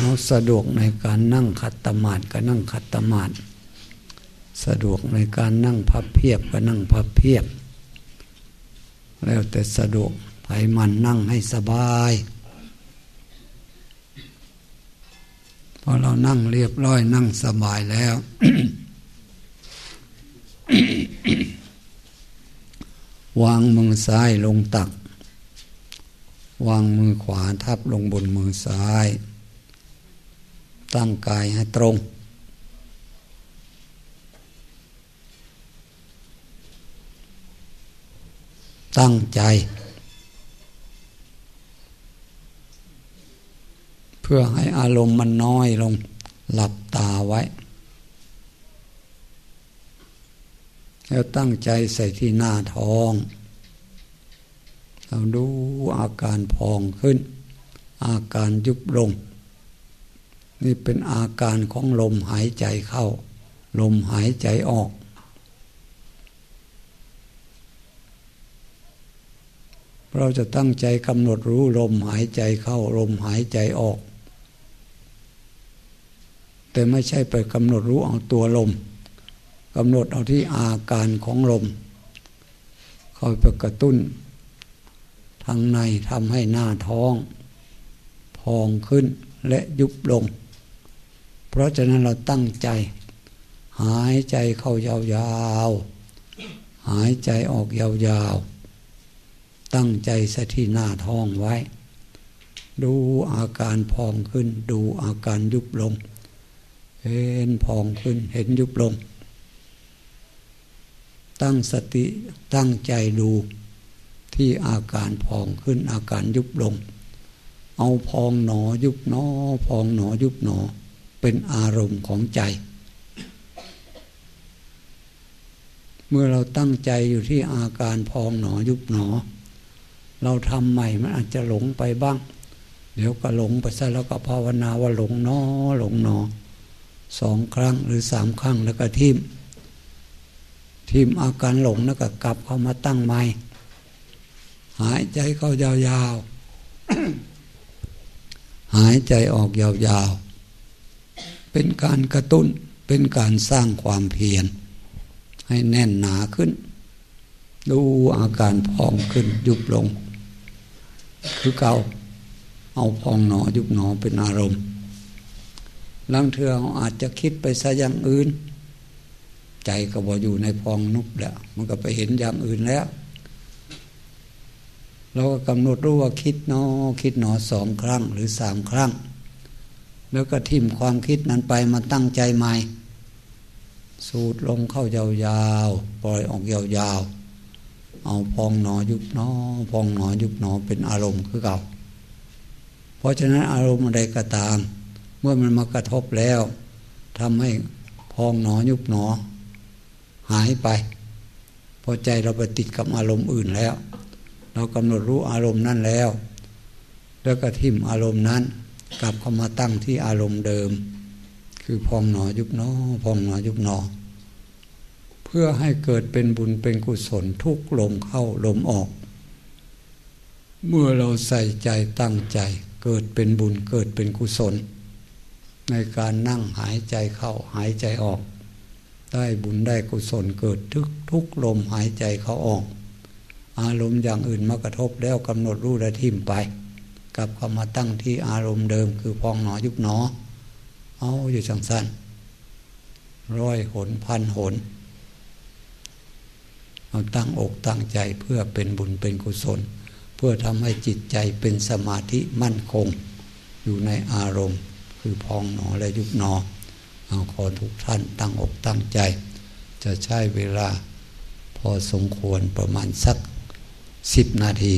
เราสะดวกในการนั่งขัดตมาดก็นั่งขัดตมาดสะดวกในการนั่งพับเพียบก็นั่งพับเพียบ แล้วแต่สะดวกไผมันนั่งให้สบายพอเรานั่งเรียบร้อยนั่งสบายแล้ว วางมือซ้ายลงตัก วางมือขวาทับลงบนมือซ้าย ตั้งกายให้ตรง ตั้งใจ เพื่อให้อารมณ์มันน้อยลง หลับตาไว้ แล้วตั้งใจใส่ที่หน้าท้อง เราดูอาการพองขึ้น อาการยุบลง นี่เป็นอาการของลมหายใจเข้า ลมหายใจออก เราจะตั้งใจกำหนดรู้ลมหายใจเข้า ลมหายใจออก แต่ไม่ใช่ไปกำหนดรู้เอาตัวลมกำหนดเอาที่อาการของลมคอยไปกระตุ้น ทางในทำให้หน้าท้อง พองขึ้นและยุบลง ราะฉะนั้นเราตั้งใจ หายใจเข้ายาวๆ หายใจออกยาวๆ ตั้งใจสที่หน้าท้องไว้ ดูอาการพองขึ้น ดูอาการยุบลง เห็นพองขึ้นเห็นยุบลง ตั้งสติตั้งใจดูที่อาการพองขึ้นอาการยุบลง เอาพองหนอยุบหนอ พองหนอยุบหนอ เป็นอารมณ์ของใจ เมื่อเราตั้งใจอยู่ที่อาการพองหนอยุบหนอ เราทำใหม่มันอาจจะหลงไปบ้าง เดี๋ยวก็หลงไปซะแล้วก็ภาวนาว่าหลงหนอหลงหนอสองครั้งหรือสามครั้งแล้วก็ทิมทิมอาการหลงแล้วก็กลับเข้ามาตั้งใหม่หายใจเข้ายาวๆ หายใจออกยาวๆ เป็นการกระตุ้น เป็นการสร้างความเพียร ให้แน่นหนาขึ้น ดูอาการพองขึ้นยุบลง คือเก่าเอาพองหนอยุบหนอเป็นอารมณ์ลังเทืออาจจะคิดไปซะอย่างอื่น ใจก็บออยู่ในพองนุบแล้ว มันก็ไปเห็นอย่างอื่นแล้ว เราก็กำหนดรู้ว่าคิดนอ คิดหนอสองครั้งหรือสามครั้ง แล้วก็ทิ่มความคิดนั้นไปมาตั้งใจใหม่ สูดลงเข้ายาวๆ ปล่อยออกยาวๆ เอาพองหนอยุบหนอ พองหนอยุบหนอเป็นอารมณ์คือเก่า เพราะฉะนั้นอารมณ์ใดก็ตาม เมื่อมันมากระทบแล้วทำให้พองหนอยุบหนอ หายไปพอใจเราไปติดกับอารมณ์อื่นแล้ว เรากำหนดรู้อารมณ์นั้นแล้ว แล้วก็ทิมอารมณ์นั้น กลับเข้ามาตั้งที่อารมณ์เดิม คือพองหนอยุบหนอพองหนอยุบหนอ เพื่อให้เกิดเป็นบุญเป็นกุศลทุกลมเข้าลมออก เมื่อเราใส่ใจตั้งใจเกิดเป็นบุญเกิดเป็นกุศล ในการนั่งหายใจเข้าหายใจออก ได้บุญได้กุศลเกิดทุกทุกลมหายใจเข้าออก อารมณ์อย่างอื่นมากระทบแล้วกำหนดรู้และทิมไป กลับเข้ามาตั้งที่อารมณ์เดิม คือพองหนอยุบหนอ เอาอยู่จังสั้นร้อยหนพันหนเอาตั้งอกตั้งใจเพื่อเป็นบุญเป็นกุศล เพื่อทำให้จิตใจเป็นสมาธิมั่นคง อยู่ในอารมณ์ คือพองหนอและยุบหนอเอาขอทุกท่านตั้งอกตั้งใจ จะใช้เวลาพอสมควรประมาณสักสิบนาที